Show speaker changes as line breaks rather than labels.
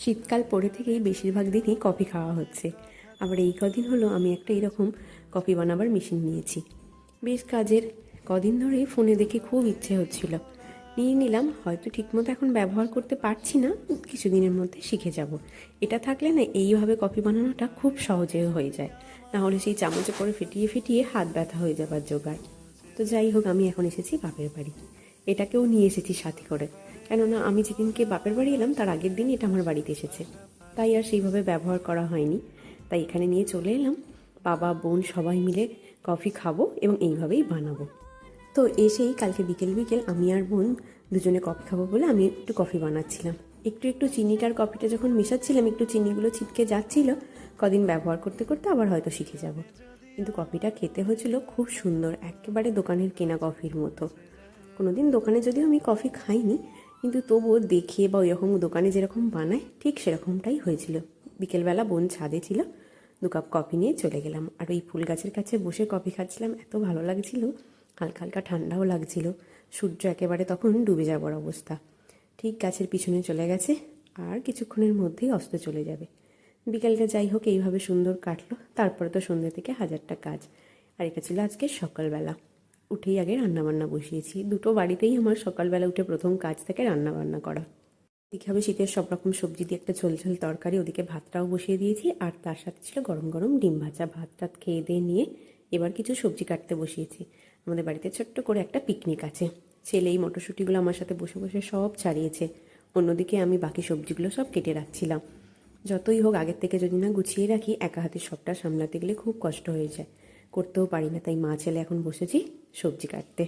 শীতকাল পড়ে থেকেই বেশিরভাগ দিনই কফি খাওয়া হচ্ছে। আবার এই কদিন হলো আমি একটা এরকম কফি বানাবার মেশিন নিয়েছি। বেশ কাজের। কদিন ধরেই ফোনে দেখে খুব ইচ্ছে হচ্ছিল। নিয়ে নিলাম, হয়তো ঠিকমতো এখন ব্যবহার করতে পারছি না, কিছুদিনের মধ্যে শিখে যাব। এটা থাকলে না এইভাবে কফি বানানোটা খুব সহজে হয়ে যায়। না হলে সেই চামচে করে ফিটিয়ে ফিটিয়ে হাত ব্যথা হয়ে যাবার জোগাড়। তো যাই হোক, আমি এখন এসেছি বাপের বাড়ি। এটাকেও নিয়ে এসেছি সাথে করে। কেননা আমি যেদিনকে বাপের বাড়ি এলাম, তার আগের দিন এটা আমার বাড়িতে এসেছে। তাই আর সেইভাবে ব্যবহার করা হয়নি। তাই এখানে নিয়ে চলে এলাম। বাবা, বোন সবাই মিলে কফি খাব এবং এইভাবেই বানাবো। তো এসেই কালকে বিকেল বিকেল আমি আর বোন দুজনে কফি খাব বলে আমি একটু কফি বানাচ্ছিলাম। একটু একটু চিনিটার কফিটা যখন মেশাচ্ছিলাম, একটু চিনিগুলো ছিটকে যাচ্ছিল, কদিন ব্যবহার করতে করতে আবার হয়তো শিখে যাব। কিন্তু কফিটা খেতে হয়েছিল খুব সুন্দর, একেবারে দোকানের কেনা কফির মতো। কোনোদিন দোকানে যদিও আমি কফি খাইনি, কিন্তু তবুও দেখে বা ওইরকম দোকানে যেরকম বানায় ঠিক সেরকমটাই হয়েছিল। বিকেলবেলা বোন ছাদে ছিল, দু কাপ কফি নিয়ে চলে গেলাম। আর ওই ফুল গাছের কাছে বসে কফি খাচ্ছিলাম, এত ভালো লাগছিল। হালকা হালকা ঠান্ডাও লাগছিল। সূর্য একেবারে তখন ডুবে যাবার অবস্থা। ঠিক গাছের পিছনে চলে গেছে, আর কিছুক্ষণের মধ্যেই অস্ত চলে যাবে। বিকেলটা যাই হোক, এইভাবে সুন্দর কাটলো। তারপরে তো সন্ধ্যে থেকে হাজারটা কাজ। আর এটা ছিল আজকে সকালবেলা। উঠেই আগে রান্নাবান্না বসিয়েছি। দুটো বাড়িতেই আমার সকালবেলা উঠে প্রথম কাজ থাকে রান্নাবান্না করা। এদিকে হবে শীতের সব রকম সবজি দিয়ে একটা ঝোল ঝোল তরকারি, ওদিকে ভাতটাও বসিয়ে দিয়েছি। আর তার সাথে ছিল গরম গরম ডিম ভাজা। ভাত টাত খেয়ে দিয়ে নিয়ে এবার কিছু সবজি কাটতে বসিয়েছি। আমাদের বাড়িতে ছোট্ট করে একটা পিকনিক আছে। ছেলে এই মটরশুঁটিগুলো আমার সাথে বসে বসে সব ছাড়িয়েছে। অন্যদিকে আমি বাকি সবজিগুলো সব কেটে রাখছিলাম। যতই হোক আগের থেকে যদি না গুছিয়ে রাখি, একা হাতে সবটা সামলাতে গেলে খুব কষ্ট হয়ে যায়। করতেও পারি না তাই মা ছেলে এখন বসেছি সবজি কাটতে।